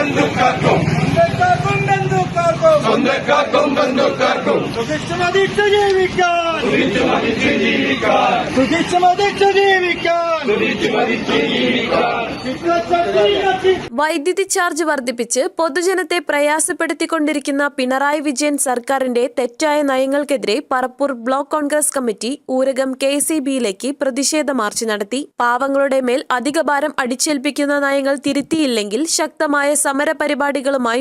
ബന്ധുക്കാർക്കും സ്വന്തക്കാർക്കും ബന്ധുക്കാർക്കും സുഖിച്ചുമതിച്ചു ജീവിക്കാൻ. തിരിച്ചു മതിച്ച് ജീവിക്കാൻ. സുഖിച്ച് മതിച്ച് ജീവിക്കാൻ. വൈദ്യുതി ചാർജ് വർദ്ധിപ്പിച്ച് പൊതുജനത്തെ പ്രയാസപ്പെടുത്തിക്കൊണ്ടിരിക്കുന്ന പിണറായി വിജയൻ സർക്കാരിന്റെ തെറ്റായ നയങ്ങൾക്കെതിരെ Parappur block Congress committee Oorakam K C ബിയിലേക്ക് പ്രതിഷേധ മാർച്ച് നടത്തി. പാവങ്ങളുടെ മേൽ അധിക ഭാരം അടിച്ചേൽപ്പിക്കുന്ന നയങ്ങൾ തിരുത്തിയില്ലെങ്കിൽ ശക്തമായ സമര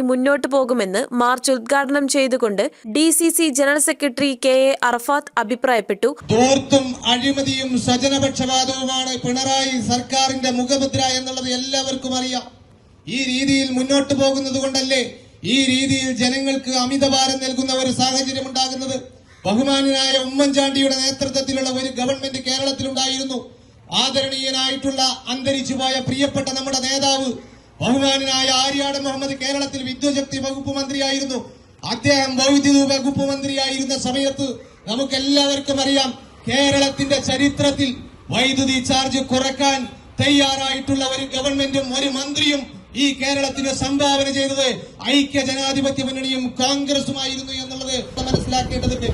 മുന്നോട്ടു പോകുമെന്ന് മാർച്ച് ഉദ്ഘാടനം ചെയ്തുകൊണ്ട് D C C general secretary K A Arafath അഭിപ്രായപ്പെട്ടു. ധൂർത്തും അഴിമതിയും സ്വജനപക്ഷപാതവുമാണ് പിണറായി സർക്കാരിന്റെ മുഖമുദ്ര എന്നുള്ളത് എല്ലാവർക്കും അറിയാം. ഈ രീതിയിൽ മുന്നോട്ട് പോകുന്നത് കൊണ്ടല്ലേ ഈ രീതിയിൽ ജനങ്ങൾക്ക് അമിതഭാരം നൽകുന്ന ഒരു സാഹചര്യം ഉണ്ടാകുന്നത്? ബഹുമാനായ ഉമ്മൻചാണ്ടിയുടെ നേതൃത്വത്തിലുള്ള ഒരു ഗവൺമെന്റ് കേരളത്തിലുണ്ടായിരുന്നു. ആദരണീയനായിട്ടുള്ള അന്തരിച്ചുപോയ പ്രിയപ്പെട്ട നമ്മുടെ നേതാവ് ബഹുമാനായ ആര്യാട് മുഹമ്മദ് കേരളത്തിൽ വിദ്യുശക്തി വകുപ്പ് മന്ത്രിയായിരുന്നു. അദ്ദേഹം വൈദ്യുതി വകുപ്പ് മന്ത്രിയായിരുന്ന സമയത്ത് നമുക്ക് എല്ലാവർക്കും അറിയാം കേരളത്തിന്റെ ചരിത്രത്തിൽ വൈദ്യുതി ചാർജ് കുറയ്ക്കാൻ തയ്യാറായിട്ടുള്ള ഒരു ഗവൺമെന്റും ഒരു മന്ത്രിയും ഈ കേരളത്തിന് സംഭാവന ചെയ്തത് ഐക്യ ജനാധിപത്യ മുന്നണിയും കോൺഗ്രസുമായിരുന്നു എന്നുള്ളത് മനസ്സിലാക്കേണ്ടതുണ്ട്.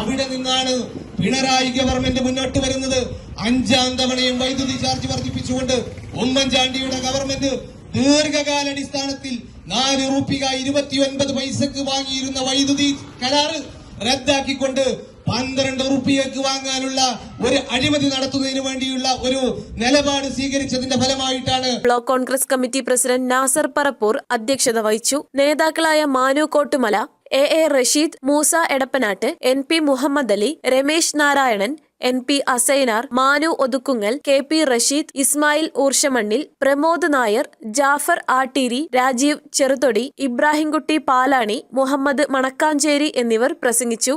അവിടെ നിന്നാണ് പിണറായി ഗവൺമെന്റ് മുന്നോട്ട് വരുന്നത്. അഞ്ചാം തവണയും വൈദ്യുതി ചാർജ് വർദ്ധിപ്പിച്ചുകൊണ്ട് ഉമ്മൻചാണ്ടിയുടെ ഗവൺമെന്റ് ദീർഘകാലാടിസ്ഥാനത്തിൽ നാല് റുപ്പിക ഇരുപത്തിയൊൻപത് പൈസക്ക് വാങ്ങിയിരുന്ന വൈദ്യുതി കരാറ് റദ്ദാക്കിക്കൊണ്ട് പന്ത്രണ്ട് റുപ്പിയക്ക് വാങ്ങാനുള്ള ഒരു അഴിമതി നടത്തുന്നതിന് വേണ്ടിയുള്ള ഒരു നിലപാട് സ്വീകരിച്ചതിന്റെ ഫലമായിട്ടാണ് block Congress committee president Nasar Parappur അധ്യക്ഷത വഹിച്ചു. നേതാക്കളായ Manu Kottumala A A Rasheed Moosa Edappanatt N P Muhammad Ali Ramesh Narayanan N P Asainar Manu Othukkungal K P Rasheed Ismail Oorshamannil Pramod Nair Jafar Atteeri Rajeev Cheruthodi Ibrahimkutty Palani Muhammad Manakkancheri എന്നിവർ പ്രസംഗിച്ചു.